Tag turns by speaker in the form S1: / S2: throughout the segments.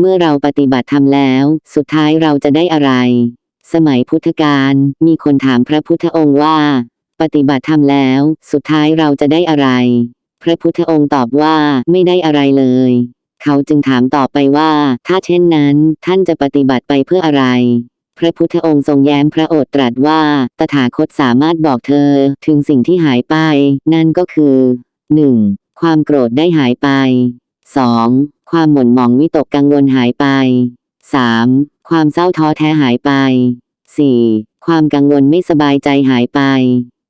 S1: เมื่อเราปฏิบัติธรรมแล้ว สุดท้ายเราจะได้อะไร สมัยพุทธกาลมีคนถามพระพุทธองค์ว่า ปฏิบัติธรรมแล้ว สุดท้ายเราจะได้อะไร พระพุทธองค์ตอบว่าไม่ได้อะไรเลย เขาจึงถามต่อไปว่า ถ้าเช่นนั้น ท่านจะปฏิบัติไปเพื่ออะไร พระพุทธองค์ทรงแย้มพระโอษฐ์ตรัสว่า ตถาคตสามารถบอกเธอถึงสิ่งที่หายไป นั่นก็คือ 1. ความโกรธได้หายไป 2. ความหม่นหมองวิตกกังวลหายไป 3. ความเศร้าท้อแท้หายไป 4. ความกังวลไม่สบายใจหายไป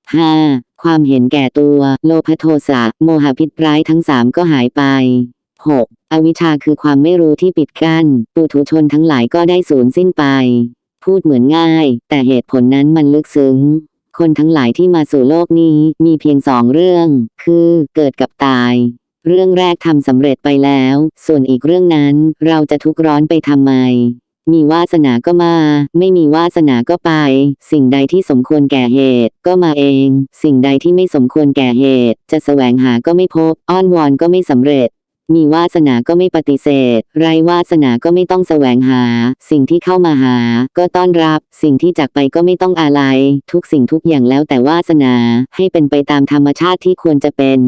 S1: 5. ความเห็นแก่ตัว โลภโทสะโมหะพิษร้ายทั้งสามก็หายไป 6. อวิชชาคือความไม่รู้ที่ปิดกั้น ปุถุชนทั้งหลายก็ได้สูญสิ้นไป พูดเหมือนง่าย แต่เหตุผลนั้นมันลึกซึ้ง คนทั้งหลายที่มาสู่โลกนี้มีเพียงสองเรื่อง คือ เกิดกับตาย เรื่องแรกทำสำเร็จไปแล้ว ส่วนอีกเรื่องนั้นเราจะทุกข์ร้อนไปทำไม มีวาสนาก็มา ไม่มีวาสนาก็ไป สิ่งใดที่สมควรแก่เหตุ ก็มาเอง สิ่งใดที่ไม่สมควรแก่เหตุ จะแสวงหาก็ไม่พบ อ้อนวอนก็ไม่สำเร็จ มีวาสนาก็ไม่ปฏิเสธ ไรวาสนาก็ไม่ต้องแสวงหา สิ่งที่เข้ามาหา ก็ต้อนรับ สิ่งที่จากไปก็ไม่ต้องอาลัยทุกสิ่งทุกอย่างแล้วแต่วาสนา ให้เป็นไปตามธรรมชาติที่ควรจะเป็น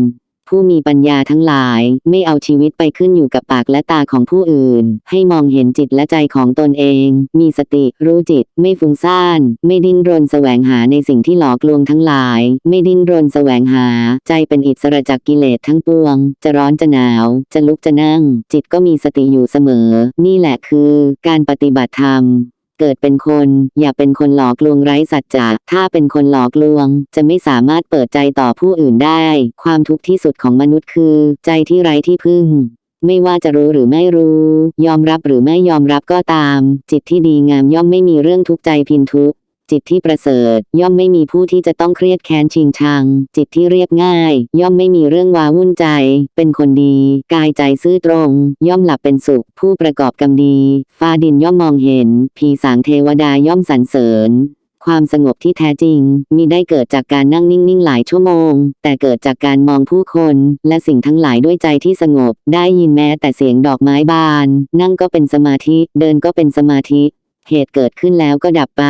S1: ผู้มีปัญญาทั้งหลาย ไม่เอาชีวิตไปขึ้นอยู่กับปากและตาของผู้อื่น ให้มองเห็นจิตและใจของตนเอง มีสติ รู้จิต ไม่ฟุ้งซ่าน ไม่ดิ้นรนแสวงหาในสิ่งที่หลอกลวงทั้งหลาย ไม่ดิ้นรนแสวงหา ใจเป็นอิสระจากกิเลสทั้งปวง จะร้อนจะหนาว จะลุกจะนั่ง จิตก็มีสติอยู่เสมอ นี่แหละคือ การปฏิบัติธรรม เกิดเป็นคน อย่าเป็นคนหลอกลวงไร้สัจจะ ถ้าเป็นคนหลอกลวง จะไม่สามารถเปิดใจต่อผู้อื่นได้ ความทุกข์ที่สุดของมนุษย์คือ ใจที่ไร้ที่พึ่ง ไม่ว่าจะรู้หรือไม่รู้ ยอมรับหรือไม่ยอมรับก็ตาม จิตที่ดีงามย่อมไม่มีเรื่องทุกข์ใจพินทุกข์ จิตที่ประเสริฐ ย่อมไม่มีผู้ที่จะต้องเครียดแค้นชิงชัง จิตที่เรียบง่าย ย่อมไม่มีเรื่องวาวุ่นใจ เป็นคนดี กายใจซื่อตรง ย่อมหลับเป็นสุข ผู้ประกอบกรรมดีฟ้าดินย่อมมองเห็น ผีสางเทวดาย่อมสรรเสริญความสงบที่แท้จริงมีได้เกิดจากการนั่งนิ่งๆหลายชั่วโมง แต่เกิดจากการมองผู้คน และสิ่งทั้งหลายด้วยใจที่สงบ ได้ยินแม้แต่เสียงดอกไม้บาน นั่งก็เป็นสมาธิ เดินก็เป็นสมาธิ เหตุเกิดขึ้นแล้วก็ดับไป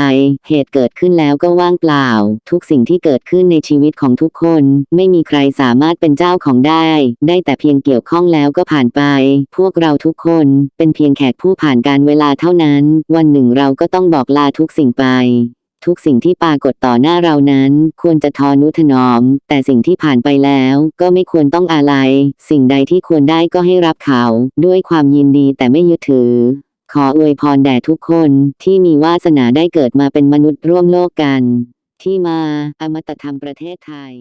S1: เหตุเกิดขึ้นแล้วก็ว่างเปล่า ทุกสิ่งที่เกิดขึ้นในชีวิตของทุกคน ไม่มีใครสามารถเป็นเจ้าของได้ ได้แต่เพียงเกี่ยวข้องแล้วก็ผ่านไป พวกเราทุกคนเป็นเพียงแขกผู้ผ่านการเวลาเท่านั้น วันหนึ่งเราก็ต้องบอกลาทุกสิ่งไปทุกสิ่งที่ปรากฏต่อหน้าเรานั้น ควรจะทอนุถนอม แต่สิ่งที่ผ่านไปแล้วก็ไม่ควรต้องอาลัยสิ่งใดที่ควรได้ก็ให้รับเขา ด้วยความยินดีแต่ไม่ยึดถือ ขออวยพรแด่ทุกคนที่มีวาสนาได้เกิดมาเป็นมนุษย์ร่วมโลกกัน ที่มาอมตะธรรมประเทศไทย